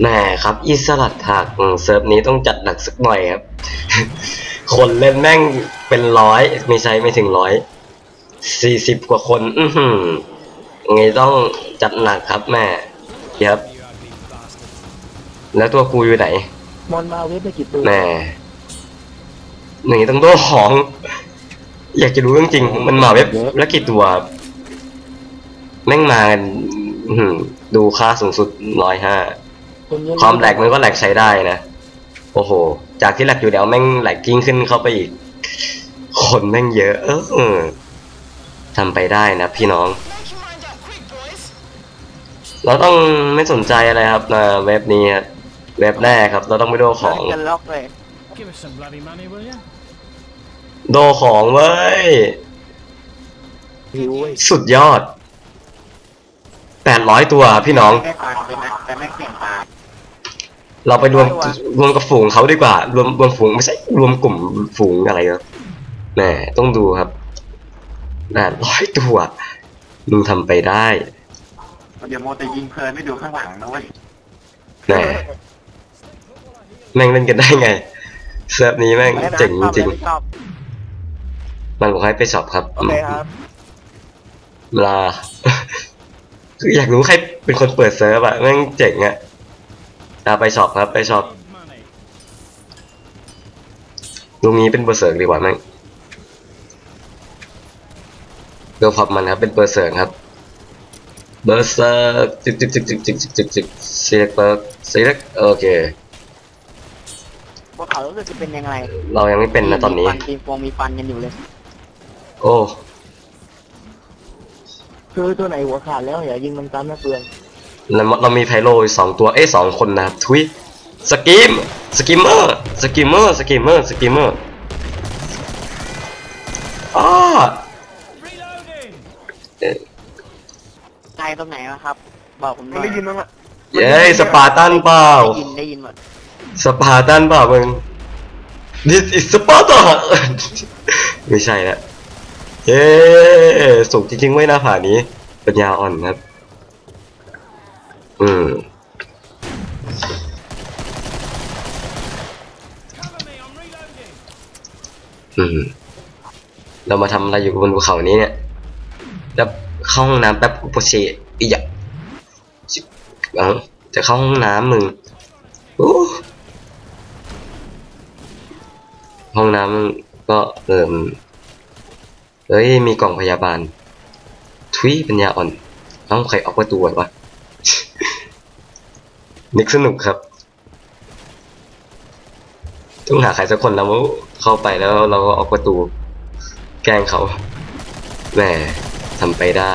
แหมครับอีสลัดผักอืมเซิร์ฟนี้ต้องจัดหนักสักหน่อยครับ คนเล่นแม่งเป็นร้อยไม่ใช่ไม่ถึงร้อยสี่สิบกว่าคน อือหือไงต้องจัดหนักครับแม่ครับ แล้วตัวกูอยู่ไหนมอนมาเว็บได้กี่ตัวแหม่หนึ่งต้องโดของ อยากจะรู้จริงๆมันมาเว็บแล้วกี่ตัว แม่งมากันอื้อหือดูค่าสูงสุดร้อยห้า คนเยอะความแหลกมันก็แหลกใช้ได้นะ โอ้โห จากที่แหลกอยู่แล้วแม่งแหลกยิ่งขึ้นเข้าไปอีก คนแม่งเยอะ เออทำไปได้นะพี่น้อง เราต้องไม่สนใจอะไรครับนะเว็บนี้ครับเว็บแรกครับ เราต้องไปโดของกันล็อกเลย Give us some bloody money, will you? โดของเว้ยหิวเว้ย สุดยอด แปดร้อยตัวพี่น้องแค่ปลาไปนะแต่ไม่เปลี่ยนปลา เราไปรวมรวมกับฝูงเขาดีกว่า รวมรวมฝูงไม่ใช่รวมกลุ่มฝูงอะไรนะแหมต้องดูครับแปดร้อยตัวมึงทำไปได้เดี๋ยวโมแต่ยิงเพลินไม่ดูข้างหลังนะเว้ยแหมแม่งเล่นกันได้ไงเซิร์ฟนี้แม่งเจ๋งจริงไม่ชอบๆมันบอกให้ไปสอบครับโอเคครับเวลาคืออยากรู้ใครเป็นคนเปิดเซิร์ฟอะแม่งเจ๋งอะ อะไปสอบครับไปสอบ Money. ลุงนี้เป็นเบอร์เซิร์กดีกว่าแม่งเดี๋ยวพอบมันครับเป็นเบอร์เซิร์กครับเบอร์เซิร์กจิกจิกจิกจิกจิกจิกจิกจิกเซียกเบิร์กเซียกโอเคพวกเขารู้สึกจะเป็นยังไงเรายังไม่เป็นนะตอนนี้มีฟัมีฟงมีฟันกันอยู่เลย โอ้คือตัวไหนหัวขาดแล้วอย่ายิงมันซ้ำนะเปลืองแล้ว เรามีไพโลอีกสองตัวเอ้ยสองคนนะครับทวิสกิมสกิมเมอร์สกิมเมอร์สกิมเมอร์สกิมเมอร์อ้า Reloading! ใครตรงไหนวะครับ บอกผมหน่อยได้ยินมั้งอะเย้สปาร์ตันเปล่าได้ยินได้ยินหมดสปาร์ตันเปล่ามึง This is Sparta ไม่ใช่ละเย้สูงจริงๆไว้ยหน้าผานี้ปัญญาอ่อนครับ อืมอืมเรามาทำอะไรอยู่บนภูเขานี้เนี่ย แล้วเข้าห้องน้ำแป๊บกูปวดฉี่อีกอะชิเอ้าจะเข้าห้องน้ำมึงห้องน้ำมึงก็เอิ่มเฮ้ย มีกล่องพยาบาล ทุยปัญญาอ่อนเอ้าใครออกประตูวะ นึกสนุกครับ ต้องหาใครสักคนแล้วเข้าไปแล้วเราก็ออกประตู แกล้งเขาแหมทำไปได้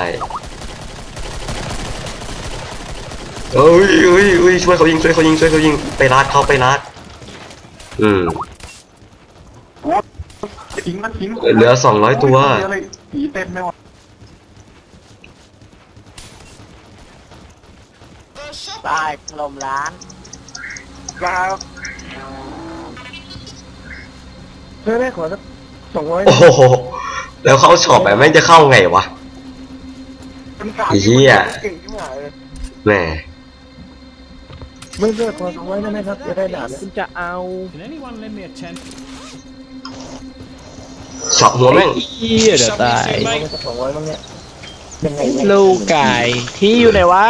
เอ้ยเอ้ยเอ้ยช่วยเขายิงช่วยเขายิงช่วยเขายิงไปลาดเขาไปลาดอืมทิ้งมันทิ้งเหลือ200ตัวเยอะเลยผีเต็มไม่หมด ตายถล่มร้านครับเพื่อได้ขอสักสองร้อยโอ้โห แล้วเขาช็อปแบบไม่งจะเข้าไงวะเป็นกาไอ้เหี้ย เก่งที่หายเลยแหมไม่เลือกขอสองร้อยได้ไหมครับจะได้ดาบแล้วคุณจะเอา Can anyone lend me a tent? ช็อปหัวแม่งเฮียเดี๋ยวตาย เอาไปสักสองร้อยบ้างเนี่ยยังไงเนี่ยลูกไก่ที่อยู่ไหนวะ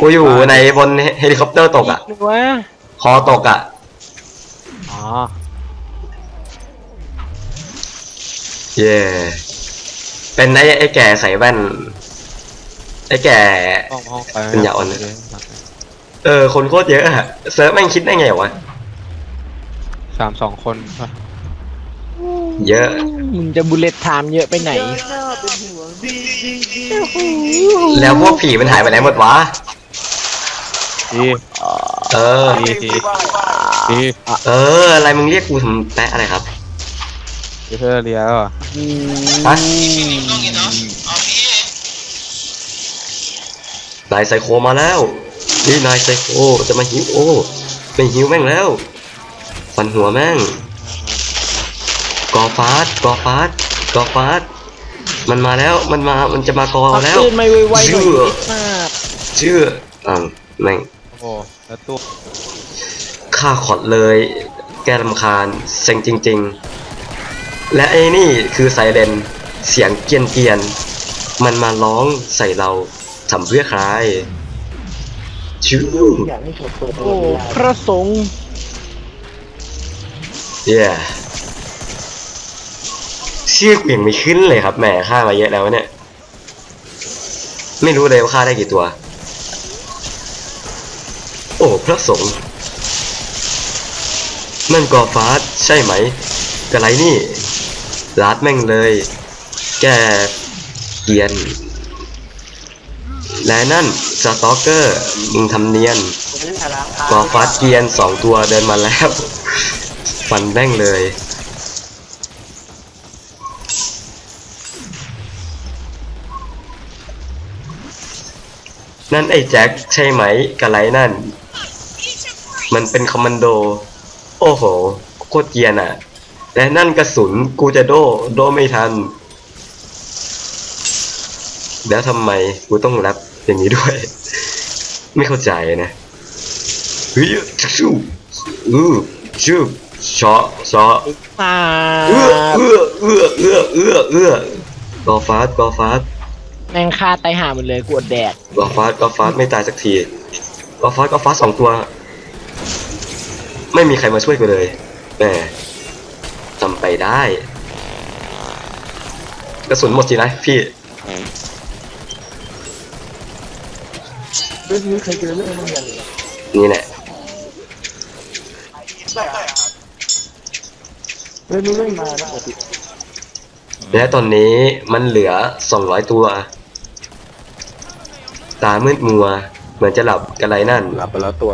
กูอยู่ในบนเฮลิคอปเตอร์ตกอะนึกวะคอตกอะ อ๋อเย่เป็นไอ้ไอ้แก่ใส่แว่น ไอ้แก่ ห้องห้องไปเป็นยาอ่อนนะเออ คนโคตรเยอะอะเซิร์ฟแม่งคิดได้ไงวะ สามสองคนปะเยอะ มึงจะบุลเลตไทม์เยอะไปไหน แล้วพวกผีมันหายไปไหนหมดวะ ดีเออดีดีดีอะเออ อะไรมึงเรียกกูทำแปะอะไรครับเธอเรียแล้วอะฮะนายไซโคมาแล้วนี่นายไซโคจะมาหิวโอ้ไม่หิวแม่งแล้วฟันหัวแม่งกอฟาดกอฟาดกอฟาดมันมาแล้วมันมามันจะมากอเอาแล้วตื่นไม่ไวๆหน่อยเชื่อมากชื่ออ่าแม่ง โอ้แล้วตัวฆ่าขอดเลย แกรำคาญเซ็งจริง ๆ และไอ้นี่คือไซเรนเสียงเกรียนเกียนๆมันมาร้องใส่เราทำเพื่อใครชิวอยากให้ถูกเปิดตลโอ้อดเวลาพระสงฆ์เย้ชื่อกูยังไม่ขึ้นเลยครับแหมฆ่ามาเยอะแล้วเนี่ย ไม่รู้เลยว่าฆ่าได้กี่ตัวโอ้พระสงฆ์นั่นกอฟ้าใช่ไหมกระไรนี่ลาดแม่งเลย แกเกียน และนั่นสตอกเกอร์มึงทำเนียนกอฟ้าเกียนสองตัวเดินมาแล้วฟันแม่งเลยนั่นไอ้แจ็คใช่ไหมกะไรนั่น มันเป็นคอมมานโด โอ้โห โคตรเกรียนอะ และนั่นกระสุนกูจะโด โดไม่ทัน แล้วทำไมกูต้องแรปอย่างนี้ด้วย ไม่เข้าใจนะเฮ้ยชูอือชูชอชอตาเอื้อเอื้อเอื้อเอื้อเอื้อเอื้อกอฟาสกอฟาสแม่งฆ่าตายห่าหมดเลยกวดแดดกอฟาสกอฟาสไม่ตายสักทีกอฟาสกอฟาสสองตัว ไม่มีใครมาช่วยกูเลยแหมจำไปได้ กระสุนหมดสินะพี่เรื่องนี้เคยเจอเรื่องนี้อย่างนี่แหละเรื่องนี้เรื่มานะปกติและตอนนี้มันเหลือ 200 ตัว ตามืดมัว เหมือนจะหลับกันไรนั่น หลับไปแล้วตัว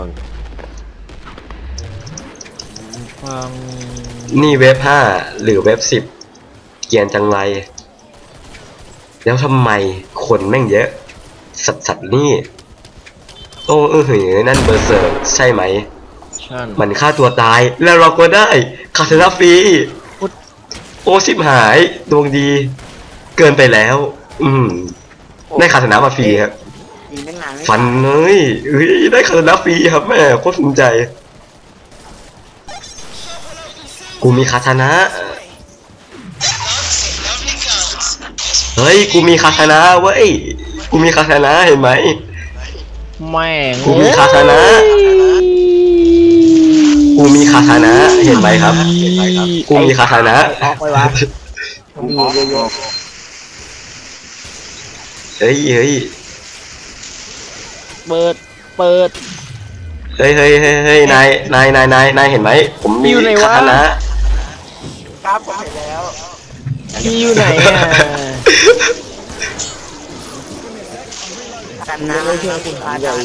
นี่เว็บห้าหรือเว็บสิบเกรียนจังไร แล้วทำไมคนแม่งเยอะ สัตว์สัตว์นี่ โอ้เออหือนั่นเบอร์เซอร์ใช่ไหมชันมันฆ่าตัวตายแล้วเราก็ได้คาสนาฟรีโอ้ชิบหายดวงดี เกินไปแล้ว อืม ได้คาสนามาฟรีครับยิงตั้งนานไม่ฟันเลยเฮ้ยได้คาสนาฟรีครับแม่โคตรภูมิใจ กูมีคาสนะ เฮ้ย กูมีคาสนะเว้ย กูมีคาสนะเห็นไหม แม่งกูมีคาสนะ กูมีคาสนะเห็นไหมครับ กูมีคาสนะออกไปวะมีเยอะเฮ้ยเฮ้ยเปิด เปิด เฮ้ยเฮ้ยเฮ้ยเฮ้ยนาย นาย นาย นาย นาย เห็นไหม ผมมีอยู่ไหนวะ คาสนะ ครับผมเห็นแล้วพี่อยู่ไหนอะกันนะไม่เชื่อคุณอาจารย์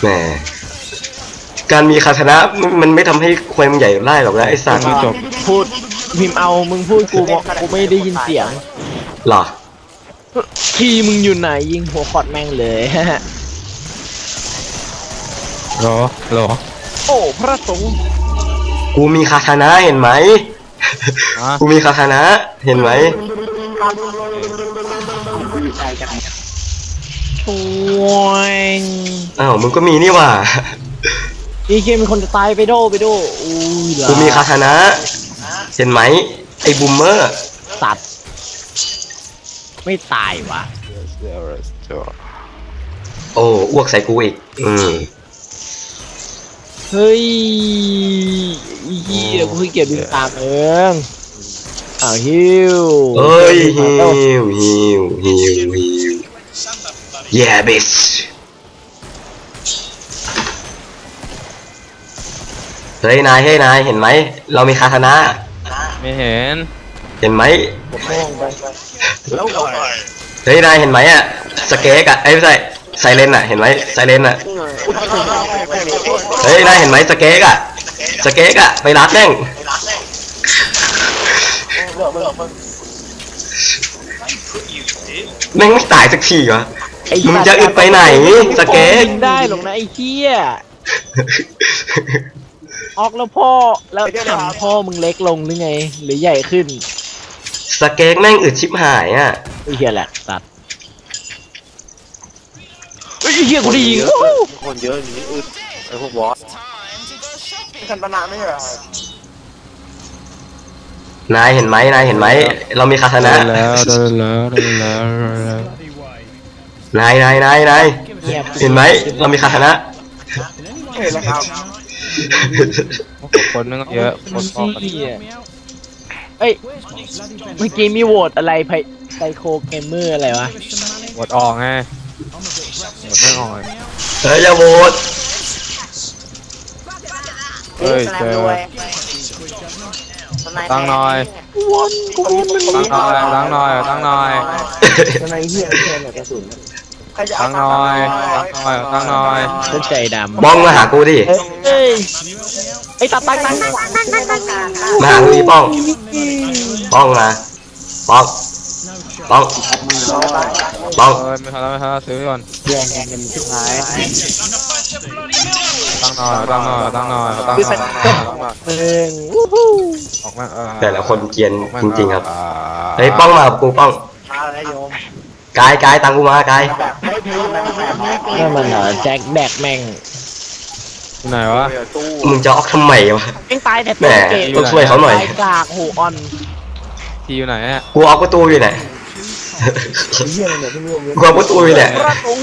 แหมการมีคาสนะมันมันไม่ทำให้ควยมันใหญ่ไล่หรอกนะไอ้สัตว์ จบพูดพิมพ์เอามึงพูดกูบอกกูไม่ได้ยินเสียง หรอทีมึงอยู่ไหนยิงหัวขอดแม่งเลยหรอหรอ โอ้พระสงฆ์กูมีคาสนะเห็นไหมอะกูมีคาสนะเห็นไหมโอ้ยอ้าวมึงก็มีนี่หว่าอีเคมีคนจะตายไปโดไปโดอุ้ยเหรอกูมีคาสนะเห็นไหมไอ้บูมเมอร์สัตว์ไม่ตายว่ะ โอ้อ้วกใส่กูอีกอืม เฮ้ยอีเหี้ยกูขี้เกียจดูตามเองอ้าวฮิวเอ้ยฮิเอ้าวฮิวฮิวฮิว yeah bitch เฮ้ยนายเฮ้ยนายเห็นไหมเรามีคาสนะไม่เห็น เห็นไหมแล้วก่อนเฮ้ยนายเห็นไหมอะสเก็กอะเอ้ยไม่ใช่ ไซเลนอะเห็นไหมไซเลนอะเฮ้ยนายเห็นไหมสเก็กอะสเก็กอะไปรัดแม่งแม่งไม่ตายสักทีวะไอ้มึงจะอึดไปไหนสเก็ตยิงได้หรอกนะไอ้เหี้ยออกแล้วพ่อแล้วถามพ่อมึงเล็กลงหรือไง หรือใหญ่ขึ้น สเก็กแม่งอึดชิบหายอะไอ้เหี้ยแหละสัตว์ ไอ้เหี้ยกูได้ยิงเยอะคนเยอะอย่างนี้อึดไอ้พวกบอสคันปนาไม่ใช่เหรอนายเห็นไหมนายเห็นไหมเรามีคาถนะได้แล้วได้แล้วได้แล้วได้แล้ว Bloody way. นายนายนายนาย Give us เงียบเห็นไหมเรามีคาถนะ Did anyone เห็นแล้วครับโอ้โหคนนึงก็เยอะคนพอกันเหี้ย help me out? เอ้ย Where's my bloody pencil? เมื่อกี้มีโหวตอะไรไพไซโคเกมเมอร์อะไรวะ Give us some money. หมดออกไง I'm a bit Brexit. หมดไม่ออก Help me out. เฮ้ยอย่าโหวตเฮ้ยแสลเจมอด้วย Quick, governor. ตั้งหน่อยวนกูวนมันตั้งหน่อยตั้งหน่อยตั้งหน่อยทนายเฮียไม่ใช่เนี่ยกระสุนใครจะเอาตั้งหน่อยตั้งหน่อยตั้งหน่อยเข้าใจดำบ้องมาหากูดิเอ้ยไอ้ยตัดตั้งตั้งตั้งมาหากูดิป้องป้องมาป้อง No ป้อง ป้องเอ้ยไม่ทันแล้วไม่ทันแล้วซื้อก่อนเรื่องเงินชิบหายตั้งหน่อยตั้งหน่อยตั้งหน่อยตั้งหน่อยตั้งหน่อยหนึ่งวู้ฮู้ออกมาเออแต่ละคนเกรียนออกมาจริงๆครับอ่าเฮ้ยป้องมากับกูป้องมาเลยโยมกายกายตังกูมากายแบบไม่พิวแบบแบบนั่นมันเหรอแจ็คแบกแม่งที่ไหนวะตู้มึงจะออกทำไมวะแม่งตายแต่แหมเกมต้องช่วยเขาหน่อยตายกากโหออนที่อยู่ไหนเนี่ยกูออกประตูอยู่ไหน เฮียเนี่ยที่รวมเยอะกูออกประตูอยู่ไหนประตู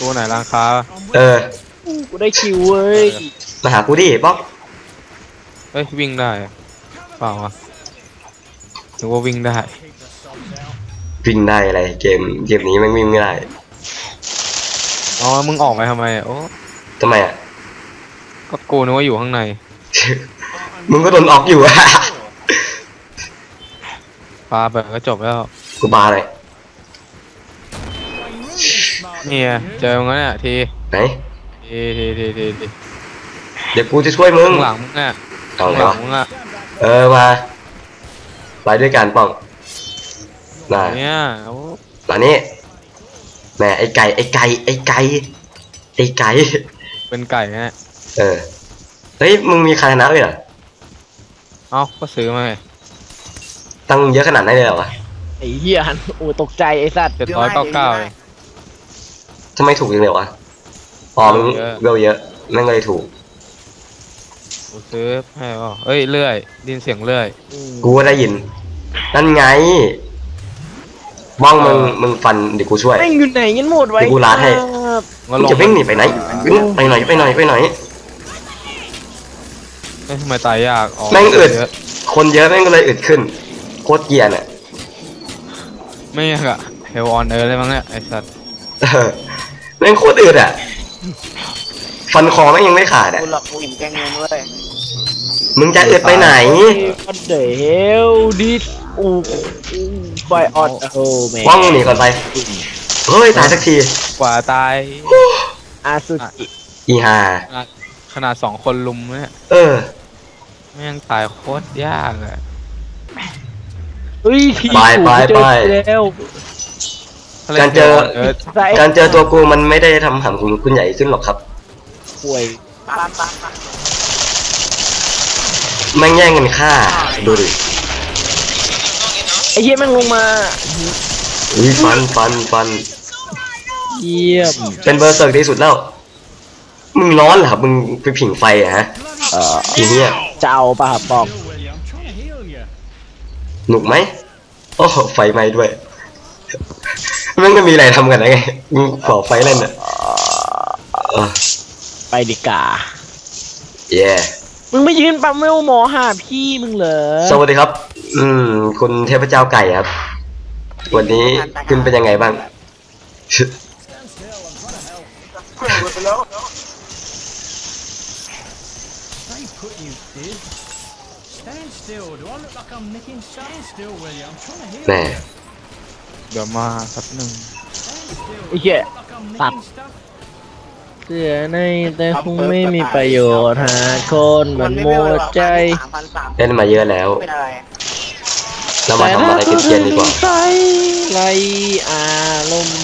ตัวไหนร้านค้าเออกูได้คิวเว้ยมาหากูดิป้องเฮ้ยวิ่งได้เปล่าวะถือว่าวิ่งได้วิ่งได้อะไรเกมเกมนี้แมันวิ่งไม่ได้อ๋อมึงออกไปทำไมโอ้ทำไมอะ ก็กูนึกว่าอยู่ข้างใน มึงก็โดนออกอยู่อะ ปลาไปก็จบแล้ว กูบาเลยเนี่ยเจอมึงแล้วเนี่ยทีไหนทีทีทีทีทีเดี๋ยวกูจะช่วยมึงข้างหลังมึงอะเอาข้างไงหลัวะงมึงอะเออมาไปด้วยกันป้องน่าเนี่ยโอ้ตอนนี้แหม่ไอไก่ไอไก่ไอไก่ไอไก่เป็นไก่ฮะเออเฮ้ยมึงมีคาถนะด้วยเหรอเอ้าก็ซื้อมาไงตั้งเยอะขนาดนั้นเลยเหรอวะ ไอ้เหี้ยหันโอ้ตกใจไอ้สัตว์เจ็ดร้อยเก้าเก้าเองทำไมถูกจังเลยวะอ๋อมึงเยอะ เวลเยอะแม่งก็เลยถูก กูซื้อให้ป่ะเอ้ยเลื่อยไดยินเสียงเลื่อยกูก็ได้ยิน นั่นไง บ้องมึง เออ มึงฟันเดี๋ยวกูช่วย แม่งอยู่ไหนกันหมดไว้เดี๋ยวกูลาดให้ ครับมึมึงจะวิ่งหนีไปไหนวิ่งไปหน่อยไปหน่อยไปหน่อย เอ้ยทำไมตายยากอ๋อแม่งอึด เยอะคนเยอะแม่งก็เลยอึดขึ้น โคตรเกรียร์น่ะ ไม่ยากอะเฮลออนเออเลยมั้งเนี่ยไอสัตว์เออแม่งโคตรอึดอะ ฟันคอแม่งยังไม่ขาดอะ กูหลอกกูอิ่มแกงเงินด้วยมึงจะอึดไปไหน What the hell did อูบอยออดโอ้แม่บ้องหนีก่อนไป เฮ้ย ตายสักที กว่าตาย อาซุกิอีห่าขนาดขนาดสองคนลุมเนี่ย เออ แม่งตายโคตรยากอะ เฮ้ยทีไปไปกูเจอไป แล้วถ้ล่นการเจอฮลเออใส่การเจอตัวกูมันไม่ได้ทำหำคุณคุณใหญ่ขึ้นหรอกครับ ป่วยตามตามตามแม่งแย่งกันฆ่า ดูดิไอ้เหี้ยแม่งลงมาอุ้ยฟันฟันฟัน เยี่ยมเป็นเบอร์เซิร์กที่สุดแล้ว มึงร้อนเหรอครับมึงไปผิงไฟอะฮะเอ่อทีเนี้ย จะเอาป่ะครับบอก หนุกไหมโอ้โหไฟไหม้ด้วยมันก็มีอะไรทำกันนะไงมึงก่อไฟเล่นอะเออไปดิกาเย่มึงไม่ยืนปั๊มเวลหมอหาพี่มึงเหรอสวัสดีครับ อืม คุณเทพเจ้าไก่ครับ วันนี้คุณเป็นยังไงบ้างเพื่อนกูไป แล้ว Stay put, you did. Stand still. Do I look like I'm nicking? Stand still, Willie. I'm trying to heal แหม you. เดี๋ยวมาสักหนึ่ง Stand still. ไอ้เหี้ย Look like I'm nicking stuff. เสือในแต่คงไม่มีประโยชน์หาคนมันหมดใจสามพันสามเล่นมาเยอะแล้ว เป็นอะไรเรามาทำอะไรเกรียนๆดีกว่าใจไรอารมณ์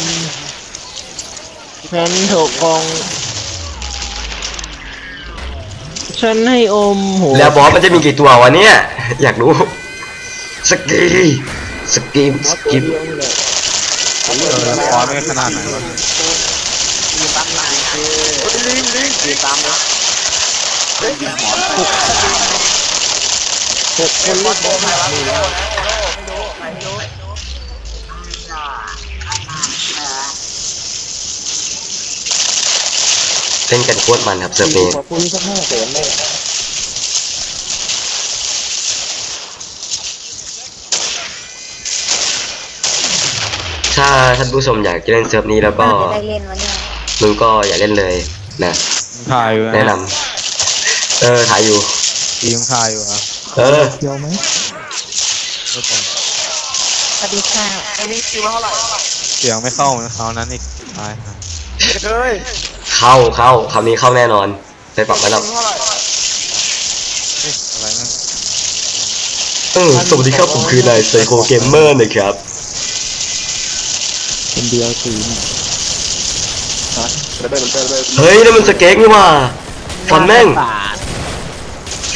ฉันถูกกอง ฉันให้อมหัวแล้วบอสมันจะมีกี่ตัววะเนี่ย อยากรู้ สกีสกีสกีเออคอไม่ขนาดไหนวะยืนตามหลังคือลิงลิงยืนตามเลยเฮ้ยหมอนหกหกคนลูกบอลมานี่แล้ว เล่นกันโคตรมันครับเซิร์ฟนี้ขอบคุณสักห้าแสนเลยถ้าท่านผู้ชมอยากจะเล่นเซิร์ฟนี้แล้วก็ ได้เล่นวันนี้มึงก็อย่าเล่นเลยนะถ่ายอยู่แนะนนะำเออถ่ายอยู่ยิงถ่ายอยู่อะเออเดียวไหมไม่ต้องสวัสดีค่ะไอ้นี่คิวมาเท่าไหร่เสียงไม่เข้าเหมือนคราวนั้นอีกตายหาเฮ้ย เข้าเข้าคำนี้เข้าแน่นอนไปปรับระดับเท่าไหร่เอ๊ะอะไรนะเออสวัสดีครับผมคือนายไซโคเกมเมอร์นะครับคนเดียวสี่ฮะระเบิดระเบิดระเบิดเฮ้ยนั่นมันสเก็กนี่หว่าฟันแม่ง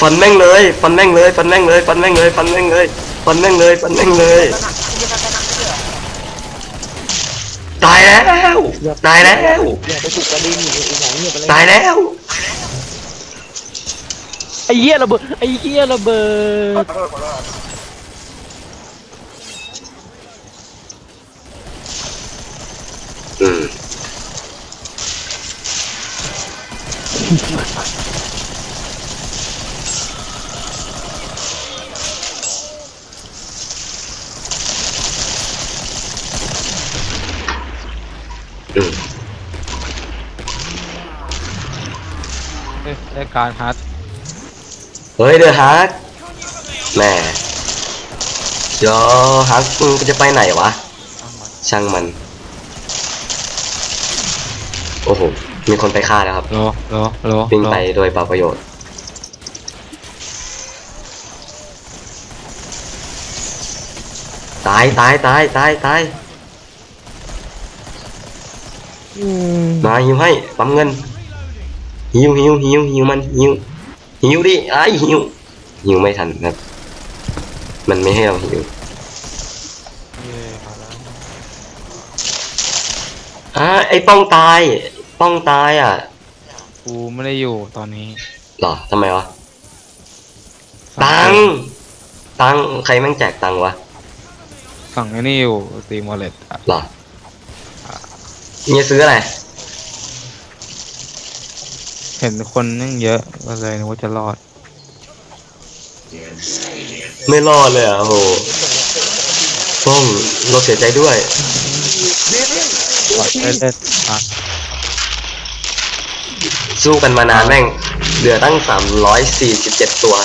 ฟันแม่งเลยฟันแม่งเลยฟันแม่งเลยฟันแม่งเลยฟันแม่งเลยฟันแม่งเลยฟันแม่งเลย ตาย แล้ว ตายแล้ว อย่าไปถูกกระดิ่งอีกอย่างเงียบไปเลยตายแล้ว ไอ้เหี้ยระเบิดไอ้เหี้ยระเบิดอืม อืม เอ๊ะ ได้การฮัทเฮ้ยเดอะฮักแหม่เดี๋ยวฮักมึงจะไปไหนวะ ช่างมัน โอ้โห มีคนไปฆ่าแล้วครับโลโลโลวิ่งโลไปโดยเปล่าประโยชน์ ตายตายตายตายตายอืมมาหิวให้ปั๊มเงิน หิวหิวหิวหิวมันหิวหิวดิไอ้ายหิวหิวไม่ทันครับ มันไม่ให้เราหิวเย้มาแล้วอ่าไอ้ป้องตาย ป้องตายอะกูไม่ได้อยู่ตอนนี้หรอทำไมวะตังค์ตังค์ใครแม่งแจกตังค์วะสั่งไอ้นี่อยู่ตีมอลเลตอะหรอเนี่ยซื้ออะไร เห็นคนนั่งเยอะก็เลยนึกว่าจะรอด ไม่รอดเลยอะโหป้องเราเสียใจด้วยปล่อยได้ได้อะสู้กันมานานแม่ง เหลือตั้งสามร้อยสี่สิบเจ็ดตัว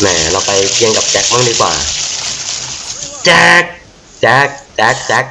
แหมเราไปเกียงกับแจ็คบ้างดีกว่า แจ็ค แจ็ค แจ็ค แจ็ค